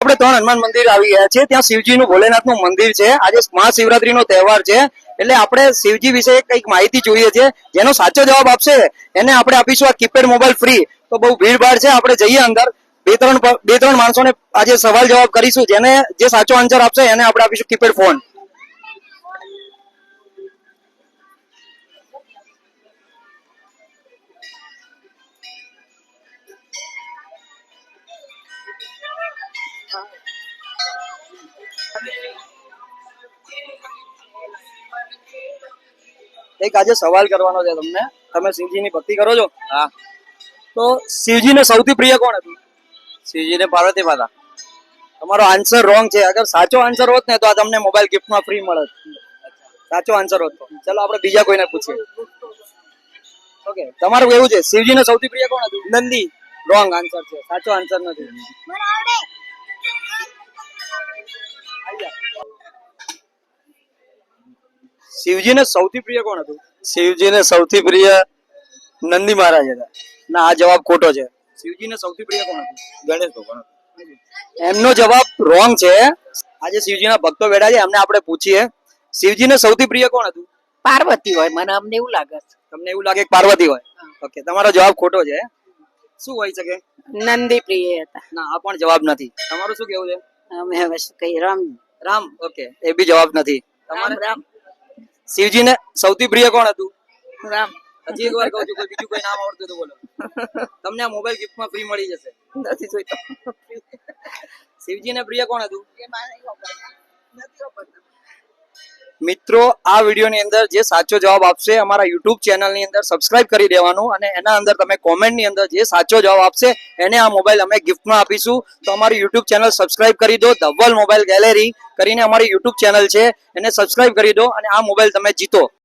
આપણે ત્રણ હનુમાન મંદિર આવી ગયા છે ત્યાં શિવજીનું ભોલેનાથનું મંદિર છે. આજે મહાશિવરાત્રીનો તહેવાર છે. એટલે આપણે શિવજી વિશે કંઈક માહિતી જોઈએ છે. જેનો સાચો જવાબ આપશે, એને આપણે આપીશું આ કીપેડ મોબાઈલ ફ્રી. તો બહુ ભીડભાડ છે. આપણે જઈએ અંદર. બે ત્રણ બે ત્રણ માણસોને આજે સવાલ જવાબ કરીશું. જેને જે સાચો આન્સર આપશે, એને આપણે આપીશું કીપેડ ફોન. એક આજે સવાલ કરવાનો છે તમને. તમે શિવજીની ભક્તિ કરો છો? હા. તો શિવજીને સૌથી પ્રિય કોણ હતું? શિવજી ને પાર્વતી માતા. તમારો આન્સર રોંગ છે. અગર સાચો આન્સર હોત ને તો આ તમને મોબાઈલ ગિફ્ટમાં ફ્રી મળત. સાચો આન્સર હોત તો. ચલો આપણે બીજા કોઈને પૂછીએ. ઓકે તમારું એવું છે. શિવજીને સૌથી પ્રિય કોણ હતું? નંદી. રોંગ આન્સર છે. સાચો આન્સર નથી. શિવજીને સૌથી પ્રિય કોણ હતું? શિવજીને સૌથી પ્રિય નંદી મહારાજ હતા. ના આ જવાબ ખોટો છે. શિવજીને સૌથી પ્રિય કોણ હતું? ગણેશ ભગવાન એમનો જવાબ રોંગ છે. આજે શિવજીના ભક્તો બેઠા છે એમને આપણે પૂછીએ. શિવજીને સૌથી પ્રિય કોણ હતું? પાર્વતી હોય મને અમને એવું લાગે તમને એવું લાગે કે પાર્વતી હોય? ઓકે તમારો જવાબ ખોટો છે. શું હોય શકે? નંદી પ્રિય હતા. ના આ પણ જવાબ નથી. તમારું શું કેવું છે? અમે હવે શું કહીએ Ram. Ram okay A B જવાબ નથી. તમારે રામ. શિવજીને સૌથી પ્રિય કોણ હતું? રામ. હજી એક વાર કહું છું કોઈ બીજું કોઈ નામ આવડતું હોય તો બોલો. તમને આ મોબાઈલ ગિફ્ટમાં ફ્રી મળી જશે. નથી જોઈતો. શિવજીને પ્રિય કોણ હતું? મિત્રો, આ વિડીયોની અંદર જે સાચો જવાબ આપશે, અમારા યુટ્યુબ ચેનલની અંદર સબસ્ક્રાઇબ કરી દેવાનું અને એના અંદર તમે કોમેન્ટની અંદર જે સાચો જવાબ આપશે, એને આ મોબાઈલ અમે ગિફ્ટમાં આપીશું. તો અમારી યુટ્યુબ ચેનલ સબસ્ક્રાઇબ કરી દો ધવલ મોબાઈલ ગેલેરી કરીને અમારી યુટ્યુબ ચેનલ છે, એને સબસ્ક્રાઇબ કરી દો અને આ મોબાઈલ તમે જીતો.